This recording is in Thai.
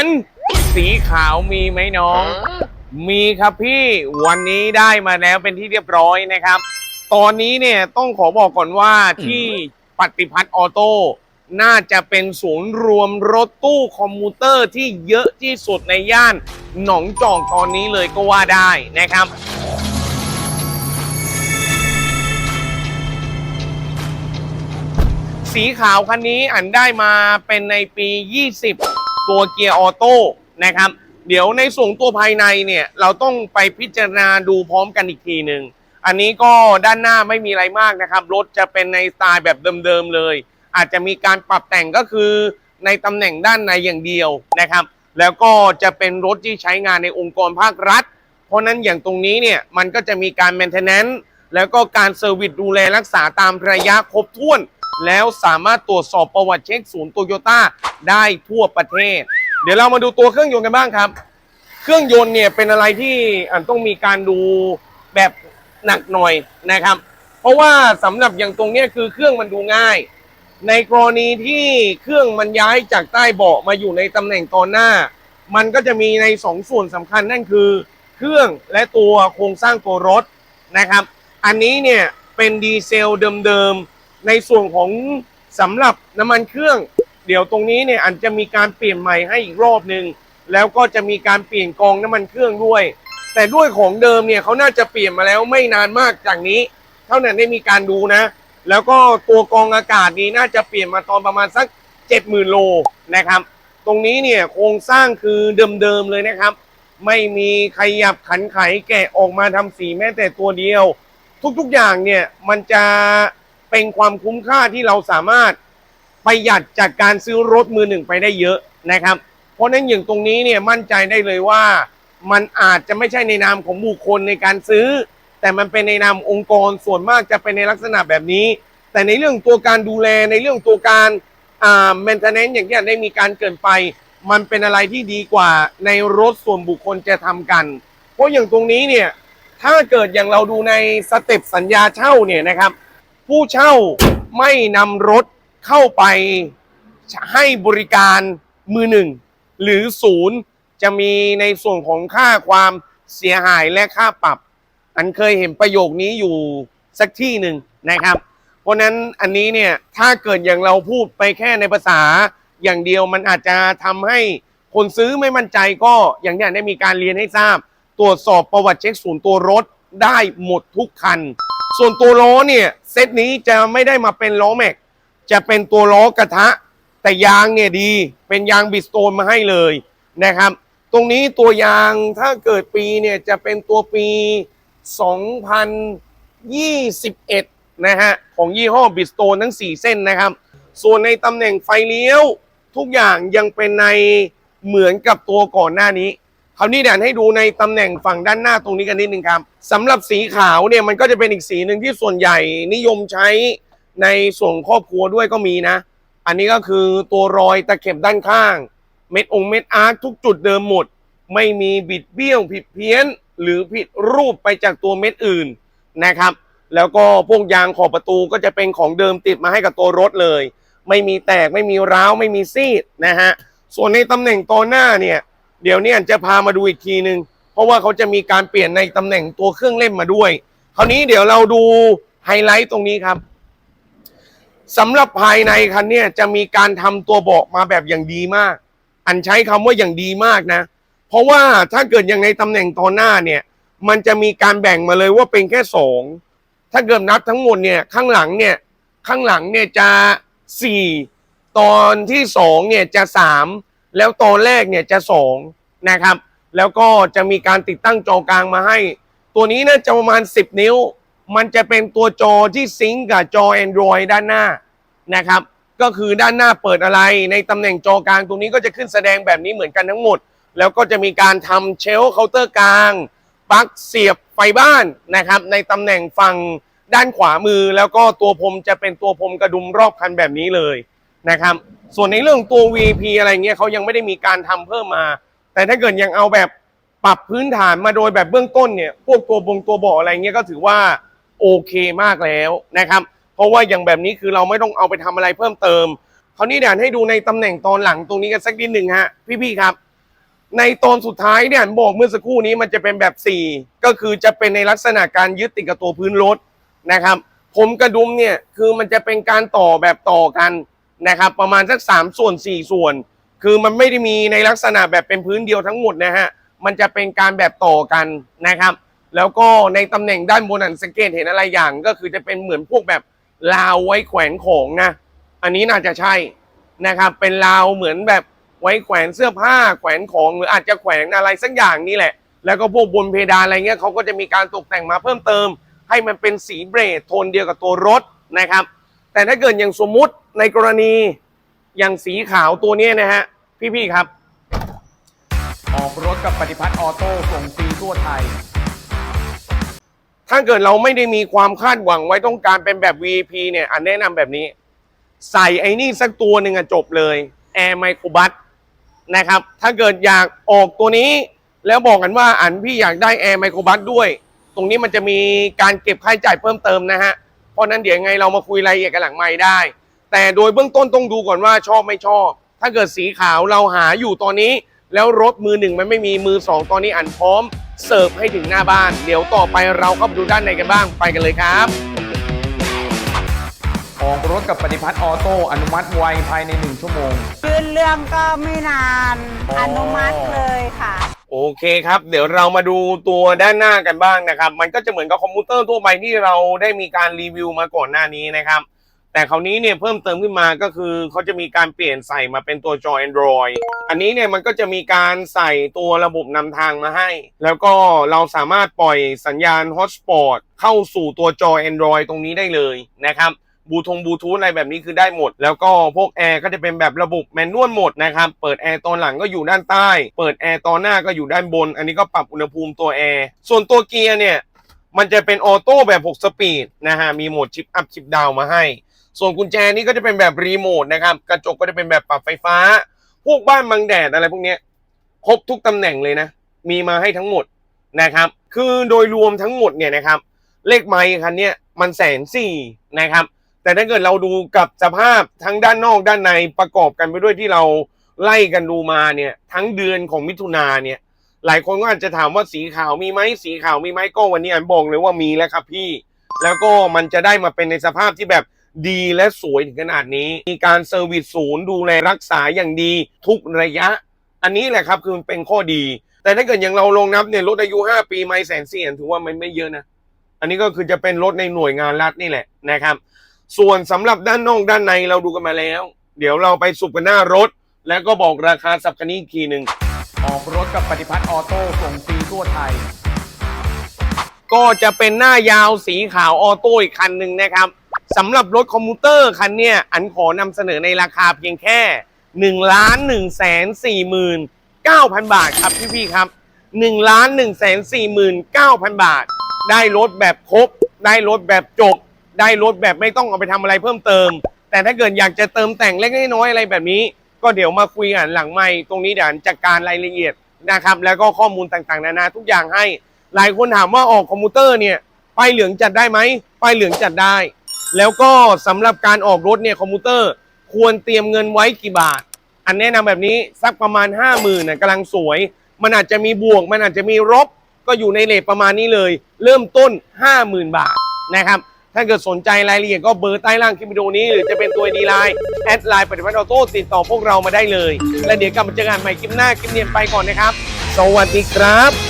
อันสีขาวมีไหมน้อง มีครับพี่วันนี้ได้มาแล้วเป็นที่เรียบร้อยนะครับ ตอนนี้เนี่ยต้องขอบอกก่อนว่าที่ปฏิพัฒน์ออโต้น่าจะเป็นศูนย์รวมรถตู้คอมมูเตอร์ที่เยอะที่สุดในย่านหนองจอกตอนนี้เลยก็ว่าได้นะครับสีขาวคันนี้อันได้มาเป็นในปี 20 ตัวเกียร์ออโต้นะครับ เดี๋ยวในส่วนตัวภายในเนี่ยเราต้องไปพิจารณาดูพร้อมกันอีกทีหนึ่งอันนี้ก็ด้านหน้าไม่มีอะไรมากนะครับ รถจะเป็นในสไตล์แบบเดิมๆเลย อาจจะมีการปรับแต่งก็คือในตำแหน่งด้านในอย่างเดียวนะครับ แล้วก็จะเป็นรถที่ใช้งานในองค์กรภาครัฐ เพราะนั้นอย่างตรงนี้เนี่ยมันก็จะมีการ maintenance แล้วก็การเซอร์วิสดูแลรักษาตามระยะครบถ้วน แล้วสามารถตรวจสอบประวัติเช็คศูนย์โตโยต้าได้ทั่วประเทศ เดี๋ยวเรามาดูตัวเครื่องยนต์กันบ้างครับ เครื่องยนต์เนี่ยเป็นอะไรที่อันต้องมีการดูแบบหนักหน่อยนะครับ เพราะว่าสำหรับอย่างตรงเนี้ยคือเครื่องมันดูง่าย ในกรณีที่เครื่องมันย้ายจากใต้เบาะมาอยู่ในตำแหน่งตอนหน้า มันก็จะมีในสองส่วนสำคัญนั่นคือ เครื่องและตัวโครงสร้างตัวรถนะครับ อันนี้เนี่ยเป็นดีเซลเดิมๆ ในส่วนของสำหรับน้ำมันเครื่อง เดี๋ยวตรงนี้เนี่ยอาจจะมีการเปลี่ยนใหม่ให้อีกรอบหนึ่งแล้วก็จะมีการเปลี่ยนกองน้ำมันเครื่องด้วย แต่ด้วยของเดิมเนี่ยเขาน่าจะเปลี่ยนมาแล้วไม่นานมากจากนี้ เท่านั้นได้มีการดูนะ แล้วก็ตัวกองอากาศนี้น่าจะเปลี่ยนมาตอนประมาณสัก 70,000 โลนะครับ ตรงนี้เนี่ยโครงสร้างคือเดิมๆเลยนะครับ ไม่มีขยับขันไขแกะออกมาทำสีแม้แต่ตัวเดียว ทุกๆอย่างเนี่ยมันจะ เป็นความคุ้มค่าที่เราสามารถประหยัดจากการซื้อรถมือหนึ่งไปได้เยอะนะครับ เพราะนั้นอย่างตรงนี้เนี่ยมั่นใจได้เลยว่า มันอาจจะไม่ใช่ในนามของบุคคลในการซื้อ แต่มันเป็นในนามองค์กรส่วนมากจะเป็นในลักษณะแบบนี้ แต่ในเรื่องตัวการดูแลในเรื่องตัวการอ่า maintenance อย่างที่ได้มีการเกินไป มันเป็นอะไรที่ดีกว่าในรถส่วนบุคคลจะทำกัน เพราะอย่างตรงนี้เนี่ยถ้าเกิดอย่างเราดูในสเต็ปสัญญาเช่าเนี่ยนะครับ ผู้เช่าไม่นำรถเข้าไปให้บริการมือหนึ่ง หรือศูนย์จะมีในส่วนของค่าความเสียหายและค่าปรับ อันเคยเห็นประโยคนี้อยู่สักที่หนึ่งนะครับ เพราะนั้นอันนี้เนี่ยถ้าเกิดอย่างเราพูดไปแค่ในภาษาอย่างเดียวมันอาจจะทำให้คนซื้อไม่มั่นใจก็อย่างที่ได้มีการเรียนให้ทราบ ตรวจสอบประวัติเช็คศูนย์ตัวรถได้หมดทุกคัน ส่วนตัวล้อเนี่ยเซตนี้จะไม่ได้มาเป็นล้อแม็ก จะเป็นตัวล้อกระทะ แต่ยางเนี่ยดี เป็นยางบิสโตนมาให้เลยนะครับ ตรงนี้ตัวยางถ้าเกิดปีเนี่ยจะเป็นตัวปี 2021 นะฮะ ของยี่ห้อบิสโตนทั้ง 4 เส้นนะครับ ส่วนในตำแหน่งไฟเลี้ยวทุกอย่างยังเป็นในเหมือนกับตัวก่อนหน้านี้ คราวนี้เดี๋ยวให้ดูในตำแหน่งฝั่งด้านหน้าตรงนี้กันนิดนึงครับสำหรับสีขาวเนี่ยมันก็จะเป็นอีกสีหนึ่งที่ส่วนใหญ่นิยมใช้ในส่วนครอบครัวด้วยก็มีนะ อันนี้ก็คือตัวรอยตะเข็บด้านข้าง เม็ดองค์เม็ดอาร์ตทุกจุดเดิมหมด ไม่มีบิดเบี้ยวผิดเพี้ยน หรือผิดรูปไปจากตัวเม็ดอื่นนะครับ แล้วก็พวกยางขอบประตูก็จะเป็นของเดิมติดมาให้กับตัวรถเลย ไม่มีแตกไม่มีร้าวไม่มีซีดนะฮะส่วนในตำแหน่งตอนหน้าเนี่ย เดี๋ยวเนี้จะพามาดูอีกทีนึง เพราะว่าเขาจะมีการเปลี่ยนในตำแหน่งตัวเครื่องเล่นมาด้วย คราวนี้เดี๋ยวเราดูไฮไลท์ตรงนี้ครับสำหรับภายในคันเนี่ยจะมีการทำตัวเบาะมาแบบอย่างดีมาก อันใช้คำว่าอย่างดีมากนะ เพราะว่าถ้าเกิดอย่างในตำแหน่งตอนหน้าเนี่ย มันจะมีการแบ่งมาเลยว่าเป็นแค่สองถ้าเกิดนับทั้งหมดเนี่ยข้างหลังเนี่ยข้างหลังเนี่ยจะสี่ตอนที่สองเนี่ยจะสามแล้วตอนแรกเนี่ยจะสอง นะครับ แล้วก็จะมีการติดตั้งจอกลางมาให้ ตัวนี้น่าจะประมาณ 10 นิ้ว มันจะเป็นตัวจอที่ซิงก์กับจอ Android ด้านหน้านะครับ ก็คือด้านหน้าเปิดอะไร ในตำแหน่งจอกลางตรงนี้ก็จะขึ้นแสดงแบบนี้เหมือนกันทั้งหมด แล้วก็จะมีการทำเชลเคาน์เตอร์กลางปลั๊กเสียบไฟบ้านนะครับ ในตำแหน่งฝั่งด้านขวามือแล้วก็ตัวพรมจะเป็นตัวพรมกระดุมรอบคันแบบนี้เลยนะครับ ส่วนในเรื่องตัว VP อะไรเงี้ยเขายังไม่ได้มีการทำเพิ่มมา แต่ถ้าเกิดยังเอาแบบปรับพื้นฐานมาโดยแบบเบื้องต้นเนี่ย พวกตัวบงตัวบาะอะไรเงี้ยก็ถือว่าโอเคมากแล้วนะครับ เพราะว่าอย่างแบบนี้คือเราไม่ต้องเอาไปทำอะไรเพิ่มเติมคราวนี้เดี๋ยวให้ดูในตำแหน่งตอนหลังตรงนี้กันสักนิดหนึ่งฮะพี่ๆครับ ในตอนสุดท้ายเนี่ยบอกเมื่อสักครู่นี้มันจะเป็นแบบ 4 ก็คือจะเป็นในลักษณะการยึดติดกับตัวพื้นรถนะครับ ผมกระดุมเนี่ยคือมันจะเป็นการต่อแบบต่อกันนะครับ ประมาณสัก3ส่วน4ส่วน คือมันไม่ได้มีในลักษณะแบบเป็นพื้นเดียวทั้งหมดนะฮะ มันจะเป็นการแบบต่อกันนะครับ แล้วก็ในตำแหน่งด้านบนอันสังเกตเห็นอะไรอย่างก็คือจะเป็นเหมือนพวกแบบราวไว้แขวนของนะ อันนี้น่าจะใช่นะครับ เป็นราวเหมือนแบบไว้แขวนเสื้อผ้าแขวนของหรืออาจจะแขวนอะไรสักอย่างนี่แหละ แล้วก็พวกบนเพดานอะไรเงี้ยเขาก็จะมีการตกแต่งมาเพิ่มเติม ให้มันเป็นสีเบรดโทนเดียวกับตัวรถนะครับ แต่ถ้าเกิดอย่างสมมุติในกรณี อย่างสีขาวตัวเนี้ยนะฮะ พี่ๆครับ ออกรถกับปฏิพัฒน์ออโต้ส่งฟรีทั่วไทย ถ้าเกิดเราไม่ได้มีความคาดหวังไว้ต้องการเป็นแบบ VIP เนี่ยอันแนะนำแบบนี้ ใส่ไอ้นี่สักตัวหนึ่งอะจบเลย Air Micro b u s นะครับ ถ้าเกิดอยากออกตัวนี้ แล้วบอกกันว่าอันพี่อยากได้ Air Micro b u s ด้วย ตรงนี้มันจะมีการเก็บค่าใช้จ่ายเพิ่มเติมนะฮะเพราะนั้นเดี๋ยวยังไงเรามาคุยรายละเอียดกันหลังไม่ได้ แต่โดยเบื้องต้นต้องดูก่อนว่าชอบไม่ชอบ ถ้าเกิดสีขาวเราหาอยู่ตอนนี้ แล้วรถมือหนึ่งมันไม่มีมือสองตอนนี้อันพร้อมเสิร์ฟให้ถึงหน้าบ้าน เดี๋ยวต่อไปเราเข้าไปดูด้านในกันบ้างไปกันเลยครับออกรถกับปฏิพัฒน์ออโต้อนุมัติไวภายใน 1 ชั่วโมง ยื่นเรื่องก็ไม่นานอ๋ออ อนุมัติเลยค่ะ โอเคครับ เดี๋ยวเรามาดูตัวด้านหน้ากันบ้างนะครับ มันก็จะเหมือนกับคอมพิวเตอร์ทั่วไปที่เราได้มีการรีวิวมาก่อนหน้านี้นะครับ แต่คราวนี้เนี่ยเพิ่มเติมขึ้นมาก็คือเขาจะมีการเปลี่ยนใส่มาเป็นตัวจอ Android อันนี้เนี่ยมันก็จะมีการใส่ตัวระบบนำทางมาให้ แล้วก็เราสามารถปล่อยสัญญาณ Hotspot เข้าสู่ตัวจอ Android ตรงนี้ได้เลยนะครับบูทงบูทูธอะไรแบบนี้คือได้หมด แล้วก็พวกแอร์ก็จะเป็นแบบระบบแมนนวลหมดนะครับ เปิดแอร์ตอนหลังก็อยู่ด้านใต้ เปิดแอร์ตอนหน้าก็อยู่ด้านบน อันนี้ก็ปรับอุณหภูมิตัวแอร์ ส่วนตัวเกียร์เนี่ย มันจะเป็นออโต้แบบ 6 สปีดนะฮะ มีโหมดชิปอัพชิปดาวมาให้ ส่วนกุญแจนี่ก็จะเป็นแบบรีโมทนะครับ กระจกก็จะเป็นแบบปรับไฟฟ้า พวกบ้านบังแดดอะไรพวกนี้ครบทุกตำแหน่งเลยนะ มีมาให้ทั้งหมดนะครับ คือโดยรวมทั้งหมดเนี่ยนะครับ เลขไมค์คันนี้มันแสนสี่นะครับ แต่ถ้าเกิดเราดูกับสภาพทั้งด้านนอกด้านในประกอบกันไปด้วยที่เราไล่กันดูมาเนี่ยทั้งเดือนของมิถุนาเนี่ยหลายคนก็อาจจะถามว่าสีขาวมีไหมสีขาวมีไหมก็วันนี้อันบอกเลยว่ามีแล้วครับพี่ แล้วก็มันจะได้มาเป็นในสภาพที่แบบ ดีและสวยถึงขนาดนี้ มีการเซอร์วิสศูนย์ดูแลรักษาอย่างดีทุกระยะ อันนี้แหละครับคือมันเป็นข้อดี แต่ถ้าเกิดอย่างเราลงนับเนี่ยรถอายุ 5 ปีไม่แสนสี่ถือว่ามันไม่เยอะนะ อันนี้ก็คือจะเป็นรถในหน่วยงานรัฐนี่แหละนะครับ ส่วนสำหรับด้านนอกด้านในเราดูกันมาแล้ว เดี๋ยวเราไปสุบกันหน้ารถ แล้วก็บอกราคาสับกันนี้อีกทีหนึ่งออกรถกับปฏิพัฒน์ออโต้ส่งฟรีทั่วไทย ก็จะเป็นหน้ายาวสีขาวออโต้อีกคันหนึ่งนะครับ สำหรับรถคอมพิวเตอร์คันเนี้ยอันขอนำเสนอในราคาเพียงแค่1ล้าน1แสน4หมื่น9,000 บาทครับพี่ๆครับ1ล้าน1แสน4หมื่น9,000 บาท ได้รถแบบครบ ได้รถแบบจบได้รถแบบไม่ต้องเอาไปทำอะไรเพิ่มเติม แต่ถ้าเกิดอยากจะเติมแต่งเล็กน้อยอะไรแบบนี้ ก็เดี๋ยวมาคุยกันหลังไม่ตรงนี้เดี๋ยวอันจัดการรายละเอียดนะครับ แล้วก็ข้อมูลต่างๆ นานาทุกอย่างให้ หลายคนถามว่าออกคอมพิวเตอร์เนี่ยป้ายเหลืองจัดได้ไหมป้ายเหลืองจัดได้ แล้วก็สำหรับการออกรถเนี่ยคอมพิวเตอร์ควรเตรียมเงินไว้กี่บาท อันแนะนำแบบนี้สักประมาณ 5 0,000นะกำลังสวย มันอาจจะมีบวก มันอาจจะมีลบก็อยู่ในเลทประมาณนี้เลย เริ่มต้น 50,000 บาทนะครับถ้าเกิดสนใจรายละเอียดก็เบอร์ใต้ล่างคลิปวิดีโอนี้ หรือจะเป็นตัวดีไลน์แอดไลน์ปฏิบัติออโต้ติดต่อพวกเรามาได้เลย และเดี๋ยวกลับมาเจอกันใหม่คลิปหน้าคลิปเนียนไปก่อนนะครับ สวัสดีครับ